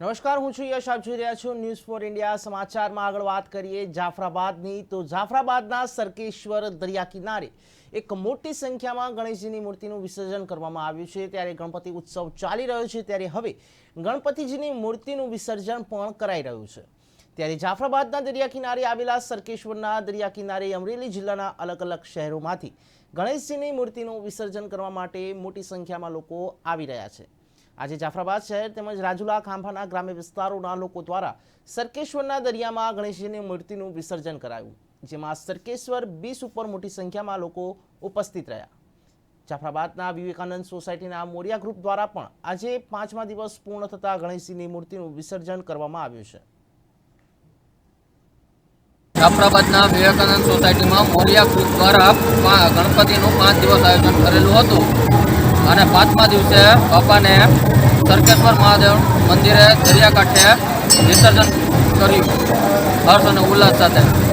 નમસ્કાર, હું છું યશ, આપ જોઈ રહ્યા છો ન્યૂઝ ફોર ઇન્ડિયા સમાચારમાં આગળ વાત કરીએ જાફરાબાદની. તો જાફરાબાદના સરકેશ્વર દરિયા કિનારે એક મોટી સંખ્યામાં ગણેશજીની મૂર્તિનું વિસર્જન કરવામાં આવ્યું છે. ત્યારે ગણપતિ ઉત્સવ ચાલી રહ્યો છે. ત્યારે હવે ગણપતિજીની મૂર્તિનું વિસર્જન પણ કરાઈ રહ્યું છે. ત્યારે જાફરાબાદના દરિયા કિનારે આવેલા સરકેશ્વરના દરિયા કિનારે અમરેલી જિલ્લાના અલગ અલગ શહેરોમાંથી ગણેશજીની મૂર્તિનું વિસર્જન કરવા માટે મોટી સંખ્યામાં લોકો આવી રહ્યા છે. આજે જાફરાબાદ શહેર તેમજ રાજુલા ખાંભાના ગ્રામ્ય વિસ્તારોના લોકો દ્વારા સરકેશ્વરના દરિયામાં ગણેશજીની મૂર્તિનું વિસર્જન કરાયું, જેમાં સરકેશ્વર બીચ ઉપર મોટી સંખ્યામાં લોકો ઉપસ્થિત રહ્યા. જાફરાબાદના વિવેકાનંદ સોસાયટીના મોરિયા ગ્રુપ દ્વારા પણ આજે પાંચમા દિવસ પૂર્ણ થતા ગણેશજીની મૂર્તિનું વિસર્જન કરવામાં આવ્યું છે. જાફરાબાદના વિવેકાનંદ સોસાયટીમાં મોરિયા ગ્રુપ દ્વારા ગણપતિનું પાંચ દિવસ આયોજન કરેલું હતું. અને પાંચમા દિવસે બાપાને સરકેશ્વર મહાદેવ મંદિરે દરિયાકાંઠે વિસર્જન કર્યું. હર્ષ અને ઉલ્લાસ સાથે.